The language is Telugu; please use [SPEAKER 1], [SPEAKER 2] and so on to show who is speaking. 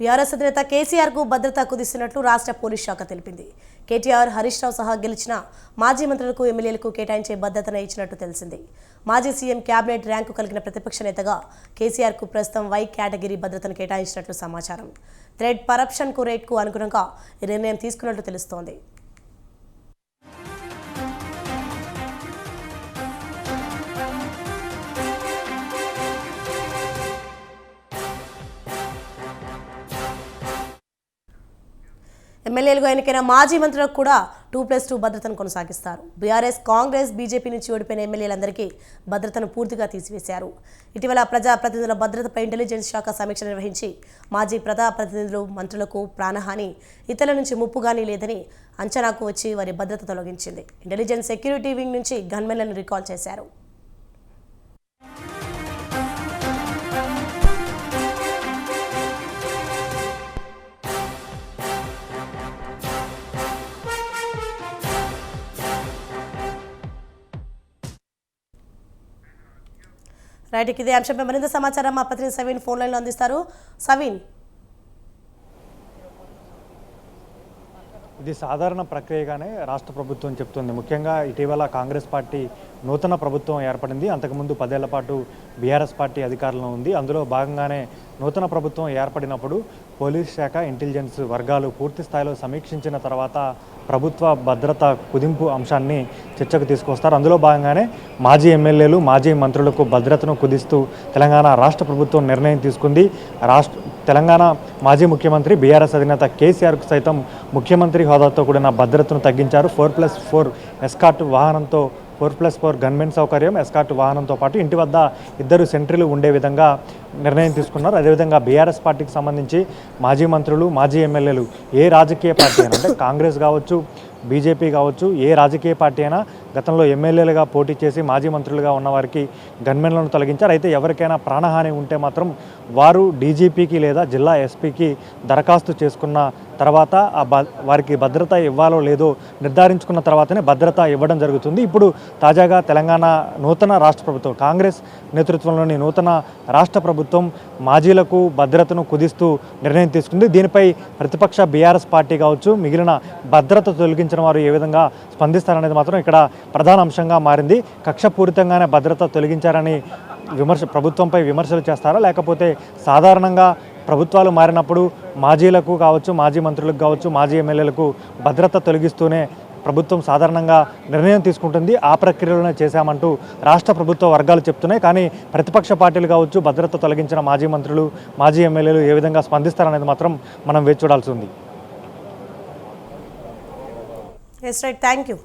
[SPEAKER 1] బీఆర్ఎస్ అధినేత కేసీఆర్కు భద్రత కుదిస్తున్నట్లు రాష్ట్ర పోలీస్ శాఖ తెలిపింది. కేటీఆర్ హరీష్ రావు సహా గెలిచిన మాజీ మంత్రులకు ఎమ్మెల్యేలకు కేటాయించే భద్రతను ఇచ్చినట్టు తెలిసింది. మాజీ సీఎం కేబినెట్ ర్యాంకు కలిగిన ప్రతిపక్ష నేతగా కేసీఆర్కు ప్రస్తుతం వై కేటగిరీ భద్రతను కేటాయించినట్లు సమాచారం. థ్రెడ్ కరప్షన్కు రేట్కు అనుగుణంగా ఈ నిర్ణయం తీసుకున్నట్లు తెలుస్తోంది. ఎమ్మెల్యేలుగా ఎన్నికైన మాజీ మంత్రులకు కూడా టూ ప్లస్ టూ భద్రతను కొనసాగిస్తారు. బీఆర్ఎస్ కాంగ్రెస్ బీజేపీ నుంచి ఓడిపోయిన ఎమ్మెల్యేలందరికీ భద్రతను పూర్తిగా తీసివేశారు. ఇటీవల ప్రజా ప్రతినిధుల భద్రతపై ఇంటెలిజెన్స్ శాఖ సమీక్ష నిర్వహించి మాజీ ప్రజా ప్రతినిధులు మంత్రులకు ప్రాణహాని ఇతరుల నుంచి ముప్పుగాని లేదని అంచనాకు వచ్చి వారి భద్రత తొలగించింది. ఇంటెలిజెన్స్ సెక్యూరిటీ వింగ్ నుంచి గన్మెన్లను రికాల్ చేశారు. రైట్ ఇదే అంశంపై మరింత సమాచారం మా పత్రిక సవీన్ ఫోన్ లైన్లో అందిస్తారు. సవీన్.
[SPEAKER 2] ఇది సాధారణ ప్రక్రియగానే రాష్ట్ర ప్రభుత్వం చెప్తుంది. ముఖ్యంగా ఇటీవల కాంగ్రెస్ పార్టీ నూతన ప్రభుత్వం ఏర్పడింది. అంతకుముందు పదేళ్ళ పాటు బీఆర్ఎస్ పార్టీ అధికారంలో ఉంది. అందులో భాగంగానే నూతన ప్రభుత్వం ఏర్పడినప్పుడు పోలీస్ శాఖ ఇంటెలిజెన్స్ వర్గాలు పూర్తి స్థాయిలో సమీక్షించిన తర్వాత ప్రభుత్వ భద్రత కుదింపు అంశాన్ని చర్చకు తీసుకొస్తారు. అందులో భాగంగానే మాజీ ఎమ్మెల్యేలు మాజీ మంత్రులకు భద్రతను కుదిస్తూ తెలంగాణ రాష్ట్ర ప్రభుత్వం నిర్ణయం తీసుకుంది. రాష్ట్ర తెలంగాణ మాజీ ముఖ్యమంత్రి బీఆర్ఎస్ అధినేత కేసీఆర్కు సైతం ముఖ్యమంత్రి హోదాతో కూడిన భద్రతను తగ్గించారు. ఫోర్ ప్లస్ ఫోర్ ఎస్కాట్ వాహనంతో ఫోర్ ప్లస్ ఫోర్ గన్మెన్ సౌకర్యం ఎస్కార్ట్ వాహనంతో పాటు ఇంటి వద్ద ఇద్దరు సెంట్రీలు ఉండే విధంగా నిర్ణయం తీసుకున్నారు. అదేవిధంగా బీఆర్ఎస్ పార్టీకి సంబంధించి మాజీ మంత్రులు మాజీ ఎమ్మెల్యేలు ఏ రాజకీయ పార్టీ అయినా అంటే కాంగ్రెస్ కావచ్చు బీజేపీ కావచ్చు ఏ రాజకీయ పార్టీ అయినా గతంలో ఎమ్మెల్యేలుగా పోటీ చేసి మాజీ మంత్రులుగా ఉన్నవారికి గన్మెన్లను తొలగించారు. అయితే ఎవరికైనా ప్రాణహాని ఉంటే మాత్రం వారు డీజీపీకి లేదా జిల్లా ఎస్పీకి దరఖాస్తు చేసుకున్న తర్వాత ఆ బ వారికి భద్రత ఇవ్వాలో లేదో నిర్ధారించుకున్న తర్వాతనే భద్రత ఇవ్వడం జరుగుతుంది. ఇప్పుడు తాజాగా తెలంగాణ నూతన రాష్ట్ర ప్రభుత్వం కాంగ్రెస్ నేతృత్వంలోని నూతన రాష్ట్ర ప్రభుత్వం మాజీలకు భద్రతను కుదిస్తూ నిర్ణయం తీసుకుంది. దీనిపై ప్రతిపక్ష బీఆర్ఎస్ పార్టీ కావచ్చు మిగిలిన భద్రత తొలగించిన వారు ఏ విధంగా స్పందిస్తారనేది మాత్రం ఇక్కడ ప్రధాన అంశంగా మారింది. కక్షపూరితంగానే భద్రత తొలగించారని విమర్శ ప్రభుత్వంపై విమర్శలు చేస్తారా? లేకపోతే సాధారణంగా ప్రభుత్వాలు మారినప్పుడు మాజీలకు కావచ్చు మాజీ మంత్రులకు కావచ్చు మాజీ ఎమ్మెల్యేలకు భద్రత తొలగిస్తూనే ప్రభుత్వం సాధారణంగా నిర్ణయం తీసుకుంటుంది. ఆ ప్రక్రియలోనే చేశామంటూ రాష్ట్ర ప్రభుత్వ వర్గాలు చెప్తున్నాయి. కానీ ప్రతిపక్ష పార్టీలు కావచ్చు భద్రత తొలగించిన మాజీ మంత్రులు మాజీ ఎమ్మెల్యేలు ఏ విధంగా స్పందిస్తారనేది మాత్రం మనం వేచి చూడాల్సి ఉంది.
[SPEAKER 1] Yes right thank you